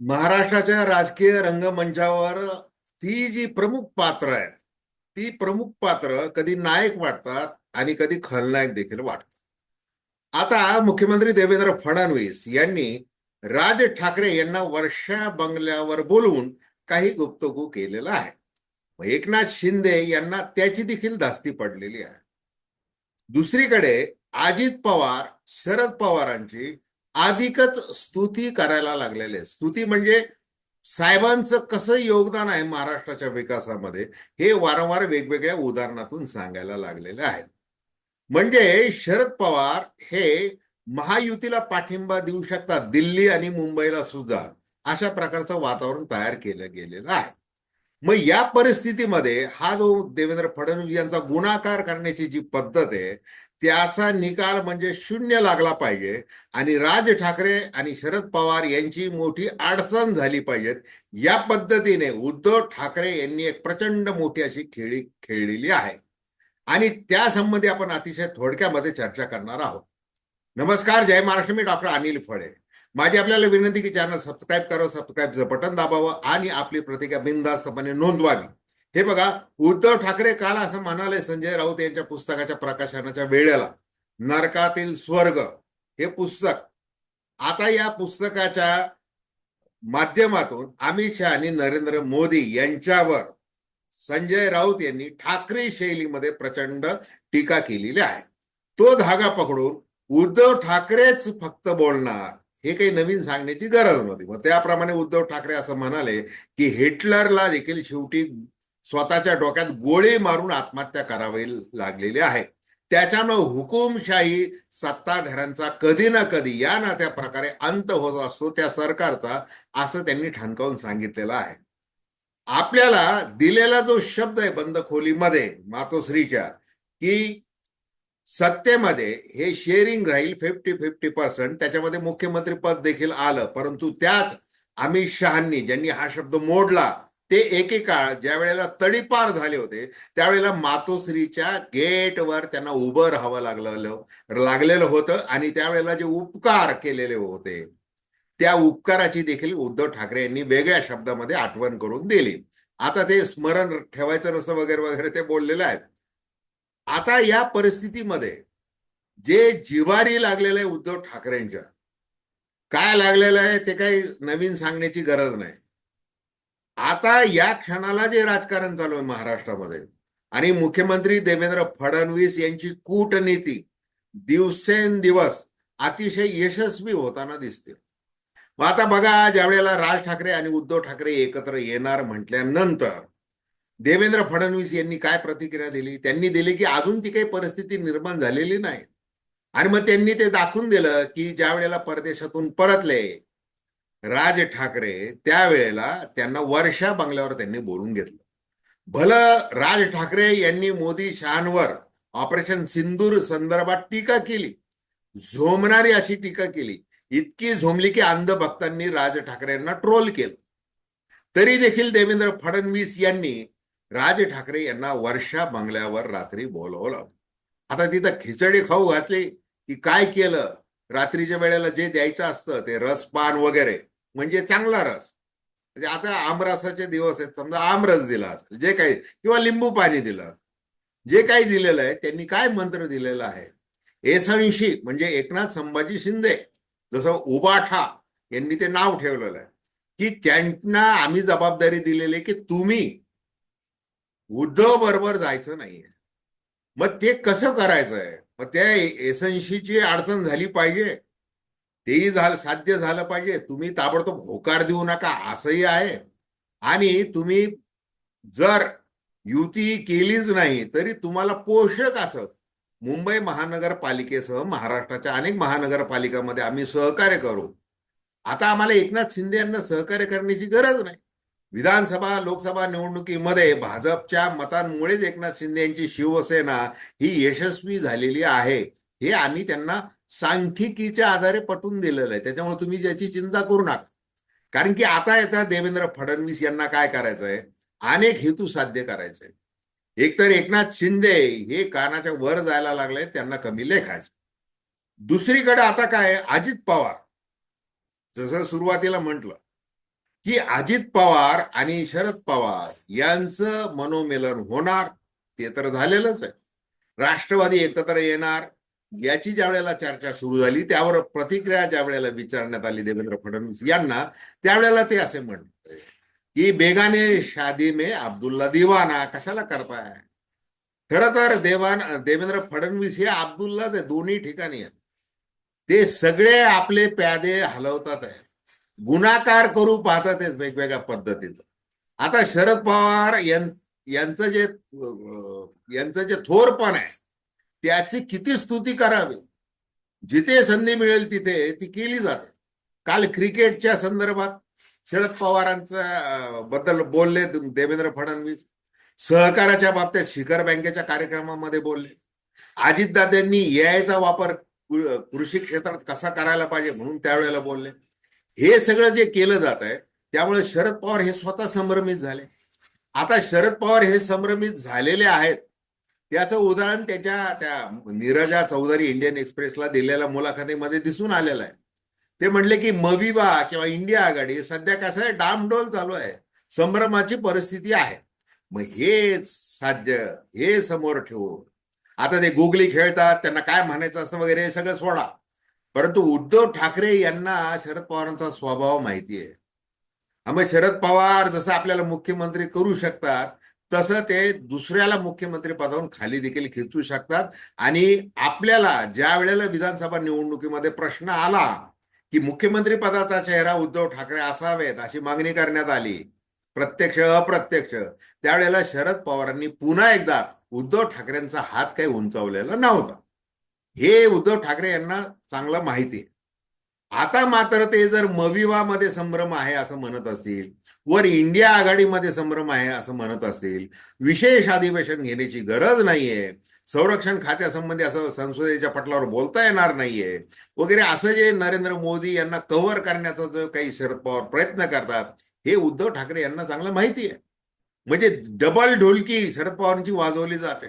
महाराष्ट्राच्या राजकीय रंगमंचावर ती जी प्रमुख पात्र आहेत ती प्रमुख पात्र कधी नायक वाटतात आणि कधी खलनायक देखील वाटतात. आता मुख्यमंत्री देवेंद्र फडणवीस यांनी राज ठाकरे यांना वर्षा बंगल्यावर बोलवून काही गुप्तगू केलेला आहे. एकनाथ शिंदे यांना त्याची देखील धास्ती पडलेली आहे. दुसरीकडे अजित पवार शरद पवारांची अधिकच स्तुती करायला लागलेले. स्तुती म्हणजे साहेबांचं कसं योगदान आहे महाराष्ट्राच्या विकासामध्ये हे वारंवार वेगवेगळ्या उदाहरणातून सांगायला लागलेले आहे. म्हणजे शरद पवार हे महायुतीला पाठिंबा देऊ शकतात दिल्ली आणि मुंबईला सुद्धा. अशा प्रकारचं वातावरण तयार केलं गेलेलं आहे. मग या परिस्थितीमध्ये हा जो देवेंद्र फडणवीस यांचा गुणाकार करण्याची जी पद्धत आहे त्याचा निकाल म्हणजे शून्य लागला पाहिजे. आणि राज ठाकरे आणि शरद पवार यांची मोठी अडचण झाली पाहिजेत या पद्धतीने उद्धव ठाकरे यांनी एक प्रचंड मोठी अशी खेळी खेळलेली आहे. आणि त्या संबंधी आपण अतिशय थोडक्यामध्ये चर्चा करणार आहोत. नमस्कार जय महाराष्ट्र मी डॉक्टर अनिल फळे. माझी आपल्याला विनंती की चॅनल सबस्क्राईब करा सबस्क्राईबचं बटन दाबावं आणि आपली प्रतिक्रिया बिनधास्तपणे नोंदवावी. हे बघा उद्धव ठाकरे काल असं म्हणाले संजय राऊत यांच्या पुस्तकाच्या प्रकाशनाच्या वेळेला नरकातील स्वर्ग हे पुस्तक. आता या पुस्तकाच्या माध्यमातून अमित शहा आणि नरेंद्र मोदी यांच्यावर संजय राऊत यांनी ठाकरे शैलीमध्ये प्रचंड टीका केलेली आहे. तो धागा पकडून उद्धव ठाकरेच फक्त बोलणार हे काही नवीन सांगण्याची गरज नव्हती. मग त्याप्रमाणे उद्धव ठाकरे असं म्हणाले की हिटलरला देखील शेवटी स्वतःच्या डोक्यात गोळी मारून आत्महत्या करावी लागलेली आहे. त्याच्यानं हुकुमशाही सत्ताधाऱ्यांचा कधी ना कधी या ना त्या प्रकारे अंत होत असतो त्या सरकारचा असं त्यांनी ठणकावून सांगितलेलं आहे. आपल्याला दिलेला जो शब्द आहे बंद खोलीमध्ये मातोश्रीच्या की सत्तेमध्ये हे शेअरिंग राहील फिफ्टी फिफ्टी पर्सेंट त्याच्यामध्ये मुख्यमंत्री पद देखील आलं परंतु त्याच अमित शहानी ज्यांनी हा शब्द मोडला ते एकेकाळ ज्या वेळेला तडीपार झाले होते त्यावेळेला मातोश्रीच्या गेटवर त्यांना उभं राहावं लागलेलं लागलेलं होतं आणि त्यावेळेला जे उपकार केलेले होते त्या उपकाराची देखील उद्धव ठाकरे यांनी वेगळ्या शब्दामध्ये आठवण करून दिली. आता ते स्मरण ठेवायचं नसतं वगैरे वगैरे ते बोललेलं आहेत. आता या परिस्थितीमध्ये जे जिवारी लागलेलं आहे उद्धव ठाकरेंच्या काय लागलेलं आहे ते काही नवीन सांगण्याची गरज नाही. आता या क्षणाला जे राजकारण चालू आहे महाराष्ट्रामध्ये आणि मुख्यमंत्री देवेंद्र फडणवीस यांची कूटनीती दिवसेंदिवस अतिशय यशस्वी होताना दिसते. मग आता बघा ज्यावेळेला राज ठाकरे आणि उद्धव ठाकरे एकत्र येणार म्हटल्यानंतर देवेंद्र फडणवीस यांनी काय प्रतिक्रिया दिली? त्यांनी दिली की अजून ती काही परिस्थिती निर्माण झालेली नाही. आणि मग त्यांनी ते दाखवून दिलं की ज्या वेळेला परदेशातून परतले राज ठाकरे त्यावेळेला त्यांना वर्षा बंगल्यावर त्यांनी बोलून घेतलं. भलं राज ठाकरे यांनी मोदी शहांवर ऑपरेशन सिंदूर संदर्भात टीका केली. झोमणारी अशी टीका केली. इतकी झोमली की अंध भक्तांनी राज ठाकरे यांना ट्रोल केलं. तरी देखील देवेंद्र फडणवीस यांनी राज ठाकरे यांना वर्षा बंगल्यावर रात्री बोलवलं. आता तिथं खिचडी खाऊ घातली की काय केलं? रात्रीच्या वेळेला जे द्यायचं असतं ते रसपान वगैरे. म्हणजे चांगला रस. म्हणजे आता आमरसाचे दिवस आहेत. समजा आमरस दिला असेल जे काही किंवा लिंबू पाणी दिलं जे काही दिलेलं आहे त्यांनी काय मंत्र दिलेलं आहे? एसऐंशी म्हणजे एकनाथ संभाजी शिंदे जसं उबाठा यांनी ते नाव ठेवलेलं आहे. की त्यांना आम्ही जबाबदारी दिलेली की तुम्ही उद्धव बरोबर जायचं नाहीये. मग ते कसं करायचंय? मग त्या एसऐंशीची अडचण झाली पाहिजे. तेही झालं साध्य झालं पाहिजे. तुम्ही ताबडतोब होकार देऊ नका असंही आहे. आणि तुम्ही जर युती केलीच नाही तरी तुम्हाला पोषक असत मुंबई महानगरपालिकेसह महाराष्ट्राच्या अनेक महानगरपालिकामध्ये आम्ही सहकार्य करू. आता आम्हाला एकनाथ शिंदे यांना सहकार्य करण्याची गरज नाही. विधानसभा लोकसभा निवडणुकीमध्ये भाजपच्या मतांमुळेच एकनाथ शिंदे यांची शिवसेना ही यशस्वी झालेली आहे. हे आम्ही त्यांना सांख्यिकीच्या आधारे पटवून दिलेलं आहे. त्याच्यामुळे तुम्ही ज्याची चिंता करू नका. कारण की आता येता देवेंद्र फडणवीस यांना काय करायचं आहे? अनेक हेतू साध्य करायचे एकतर एकनाथ शिंदे हे कानाच्या वर जायला लागले त्यांना कमी लेखायचं. दुसरीकडे आता काय अजित पवार. जसं सुरुवातीला म्हटलं की अजित पवार आणि शरद पवार यांचं मनोमिलन होणार ते तर झालेलंच आहे. राष्ट्रवादी एकत्र येणार याची ज्या वेळेला चर्चा सुरू झाली त्यावर प्रतिक्रिया ज्या वेळेला विचारण्यात आली देवेंद्र फडणवीस यांना त्यावेळेला ते असे म्हणले की बेगाने शादी में अब्दुल्ला दिवाना कशाला करताय खरं तर देवान देवेंद्र फडणवीस हे अब्दुल्लाच आहे दोन्ही ठिकाणी आहेत. ते सगळे आपले प्यादे हलवतात आहे. गुणाकार करू पाहतात वेगवेगळ्या पद्धतीचं. आता शरद पवार यांचं जे यांचं जे थोरपण आहे त्याची किती स्तुती करावी? जिथे संधी मिळेल तिथे ती केली जाते. काल क्रिकेटच्या संदर्भात शरद पवारांच्या बद्दल बोलले देवेंद्र फडणवीस. सहकाराच्या बाबतीत शिखर बँकेच्या कार्यक्रमामध्ये बोलले. अजितदादांनी एआयचा वापर कृषी क्षेत्रात कसा करायला पाहिजे म्हणून त्यावेळेला बोलले. हे सगळं जे केलं जात आहे त्यामुळे शरद पवार हे स्वतः संभ्रमित झाले. आता शरद पवार हे संभ्रमित झालेले आहेत. त्याचं उदाहरण त्याच्या त्या नीरजा चौधरी इंडियन एक्सप्रेसला दिलेल्या मुलाखतीमध्ये दिसून आलेलं आहे. ते म्हणले की मविवा किंवा इंडिया आघाडी सध्या कसं आहे डामडोल चालू आहे. संभ्रमाची परिस्थिती आहे. मग हे साध्य हे समोर ठेवून आता ते गुगली खेळतात त्यांना काय म्हणायचं असतं वगैरे हे सगळं सोडा. परंतु उद्धव ठाकरे यांना शरद पवारांचा स्वभाव माहिती आहे. मग शरद पवार जसं आपल्याला मुख्यमंत्री करू शकतात तसं ते दुसऱ्याला मुख्यमंत्री पदावरून खाली देखील खेचू शकतात. आणि आपल्याला ज्या वेळेला विधानसभा निवडणुकीमध्ये प्रश्न आला की मुख्यमंत्री पदाचा चेहरा उद्धव ठाकरे असावेत अशी मागणी करण्यात आली प्रत्यक्ष अप्रत्यक्ष त्यावेळेला शरद पवारांनी पुन्हा एकदा उद्धव ठाकरेंचा हात काही उंचावलेला नव्हता. हे उद्धव ठाकरे यांना चांगलं माहिती आहे. आता मात्र ते जर मविवामध्ये संभ्रम आहे असं म्हणत असतील वर इंडिया आघाडीमध्ये संभ्रम आहे असं म्हणत असतील विशेष अधिवेशन घेण्याची गरज नाहीये संरक्षण खात्यासंबंधी असं संसदेच्या पटलावर बोलता येणार नाहीये वगैरे असं जे नरेंद्र मोदी यांना कव्हर करण्याचा जो काही शरद पवार प्रयत्न करतात हे उद्धव ठाकरे यांना चांगलं माहिती आहे. म्हणजे डबल ढोलकी शरद पवारांची वाजवली जाते.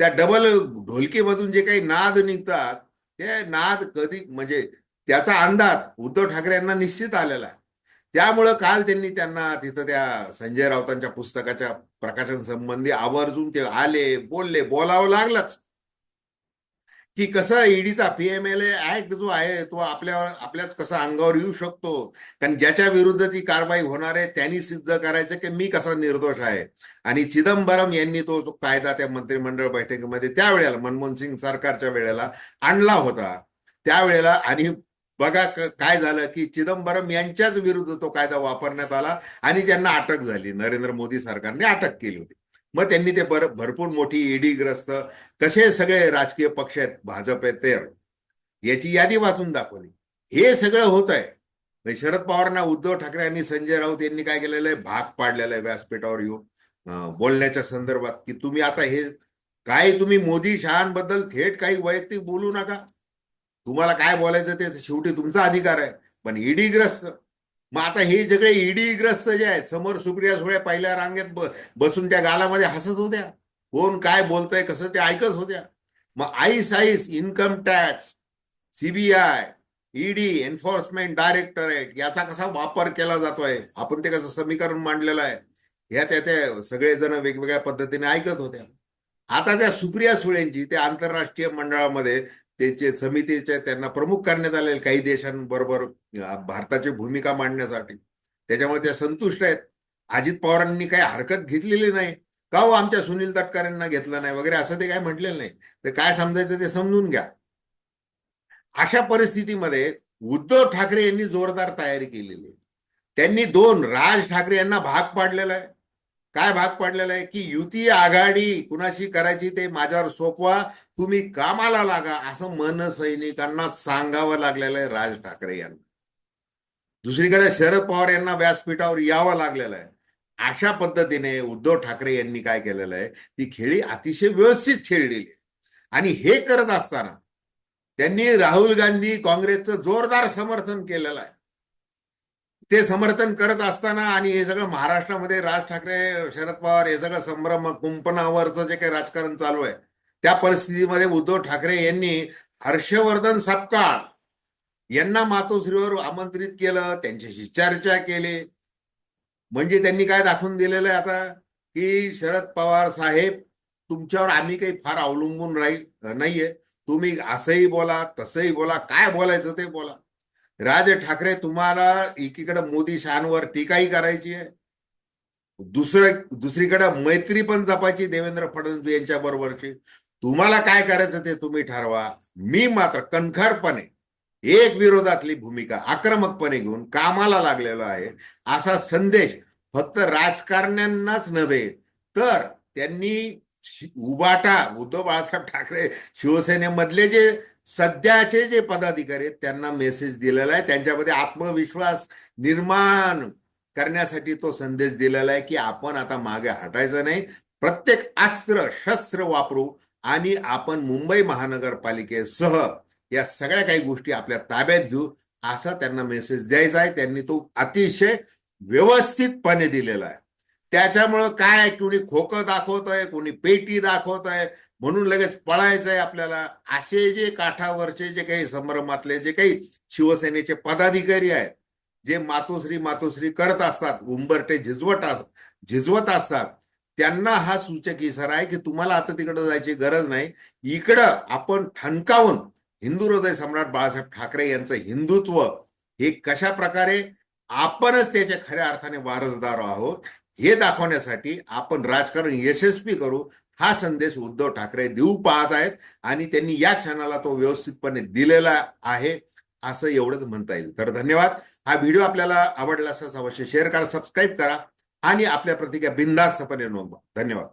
त्या डबल ढोलकीमधून जे काही नाद निघतात ते नाद कधी म्हणजे त्याचा अंदाज उद्धव ठाकरे यांना निश्चित आलेला आहे. त्यामुळं काल त्यांनी त्यांना तिथं त्या संजय राऊतांच्या पुस्तकाच्या प्रकाशन संबंधी आवर्जून ते आले बोलले बोलावं लागलंच. की कसं ईडीचा पीएमएलए ऍक्ट जो आहे तो आपल्या आपल्याच कसा अंगावर येऊ शकतो? कारण ज्याच्या विरुद्ध ती कारवाई होणार आहे त्यांनी सिद्ध करायचं की मी कसा निर्दोष आहे? आणि चिदंबरम यांनी तो तो कायदा त्या मंत्रिमंडळ बैठकीमध्ये त्यावेळेला मनमोहन सिंग सरकारच्या वेळेला आणला होता. त्यावेळेला आणि बघा काय झालं की चिदंबरम यांच्याच विरुद्ध तो कायदा वापरण्यात आला आणि त्यांना अटक झाली. नरेंद्र मोदी सरकारने अटक केली होती. मग त्यांनी ते बर भरपूर मोठी ईडीग्रस्त कसे सगळे राजकीय पक्ष आहेत भाजप आहेत ते याची यादी वाचून दाखवली. हे सगळं होत आहे म्हणजे शरद पवारांना उद्धव ठाकरे आणि संजय राऊत यांनी काय केलेलं आहे? भाग पाडलेला आहे व्यासपीठावर येऊन. बोलण्याच्या संदर्भात की तुम्ही आता हे काय तुम्ही मोदी शहांबद्दल थेट काही वैयक्तिक बोलू नका. तुम्हाला काय बोलायचं ते शेवटी तुमचा अधिकार आहे. पण ईडीग्रस्त. मग आता हे सगळे ईडी ग्रस्त जे आहेत समोर सुप्रिया सुळे पहिल्या रांगेत बसून त्या गालामध्ये हसत होत्या. कोण काय बोलतंय कसं ते ऐकत होत्या. मग आईस ice income tax CBI ED enforcement directorate याचा कसा वापर केला जातोय? आपण ते कसं समीकरण मांडलेलं आहे? ह्या त्या त्या सगळेजण वेगवेगळ्या पद्धतीने ऐकत होत्या. आता त्या सुप्रिया सुळेंची त्या आंतरराष्ट्रीय मंडळामध्ये त्याचे समितीचे त्यांना प्रमुख करण्यात आलेले काही देशांबरोबर भारताची भूमिका मांडण्यासाठी. त्याच्यामुळे त्या संतुष्ट आहेत. अजित पवारांनी काही हरकत घेतलेली नाही. का हो आमच्या सुनील तटकरेंना घेतलं नाही वगैरे असं ते काय म्हटलेलं नाही. तर काय समजायचं ते समजून घ्या. अशा परिस्थितीमध्ये उद्धव ठाकरे यांनी जोरदार तयारी केलेली आहे. त्यांनी दोन राज ठाकरे यांना भाग पाडलेला आहे. काय भाग पडलेला आहे की युती आघाडी कुणाशी करायची ते माझ्यावर सोपवा तुम्ही कामाला लागा असं मन सैनिकांना सांगावं लागलेलं आहे राज ठाकरे यांना. दुसरीकडे शरद पवार यांना व्यासपीठावर यावं लागलेलं आहे. अशा पद्धतीने उद्धव ठाकरे यांनी काय केलेलं आहे ती खेळी अतिशय व्यवस्थित खेळलेली आहे आणि हे करत असताना त्यांनी राहुल गांधी काँग्रेसचं जोरदार समर्थन केलेलं आहे. ते समर्थन करत असताना आणि हे सगळं महाराष्ट्रामध्ये राज ठाकरे शरद पवार हे सगळं संभ्रम कुंपणावरचं जे काही राजकारण चालू आहे त्या परिस्थितीमध्ये उद्धव ठाकरे यांनी हर्षवर्धन सपकाळ यांना मातोश्रीवर आमंत्रित केलं त्यांच्याशी चर्चा केली. म्हणजे त्यांनी काय दाखवून दिलेलं आहे आता? की शरद पवार साहेब तुमच्यावर आम्ही काही फार अवलंबून राहील नाहीये. तुम्ही असंही बोला तसंही बोला काय बोलायचं ते बोला. राज ठाकरे तुम्हाला एकीकडे मोदी शहांवर टीकाही करायची आहे. दुसरं दुसरीकडे मैत्री पण जपायची देवेंद्र फडणवीस यांच्या बरोबरची तुम्हाला काय करायचं ते तुम्ही ठरवा. मी मात्र कणखरपणे एक विरोधातली भूमिका आक्रमकपणे घेऊन कामाला लागलेलो आहे. असा संदेश फक्त राजकारण्यांनाच नव्हे तर त्यांनी उबाटा उद्धव बाळासाहेब ठाकरे शिवसेनेमधले जे सध्याचे जे पदाधिकारी आहेत त्यांना मेसेज दिलेला आहे. त्यांच्यामध्ये आत्मविश्वास निर्माण करण्यासाठी तो संदेश दिलेला आहे की आपण आता मागे हटायचं नाही. प्रत्येक अस्त्र शस्त्र वापरू आणि आपण मुंबई महानगरपालिकेसह या सगळ्या काही गोष्टी आपल्या ताब्यात घेऊ असा त्यांना मेसेज द्यायचा आहे. त्यांनी तो अतिशय व्यवस्थितपणे दिलेला आहे. त्याच्यामुळं काय कुणी कोणी खोकं आहे कोणी पेटी दाखवतंय म्हणून लगेच पळायचंय आपल्याला. असे जे काठावरचे जे काही संभ्रमातले जे काही शिवसेनेचे पदाधिकारी आहेत जे मातोश्री मातोश्री करत असतात उंबरटे झिजवत झिजवत असतात त्यांना हा सूचक इशारा आहे की तुम्हाला आता तिकडे जायची गरज नाही. इकडं आपण ठणकावून हिंदू हृदय सम्राट बाळासाहेब ठाकरे यांचं हिंदुत्व हे कशा प्रकारे आपणच त्याच्या खऱ्या अर्थाने वारसदार आहोत हे दाखवण्यासाठी आपण राजकारण यशस्वी करू हा संदेश उद्धव ठाकरे देऊ पाहत आहेत आणि त्यांनी या क्षणाला तो व्यवस्थितपणे दिलेला आहे असं एवढंच म्हणता येईल. तर धन्यवाद. हा व्हिडिओ आपल्याला आवडला असाच अवश्य शेअर करा सबस्क्राईब करा आणि आपल्या प्रतिक्रिया बिनधास्तपणे नोंदवा. धन्यवाद.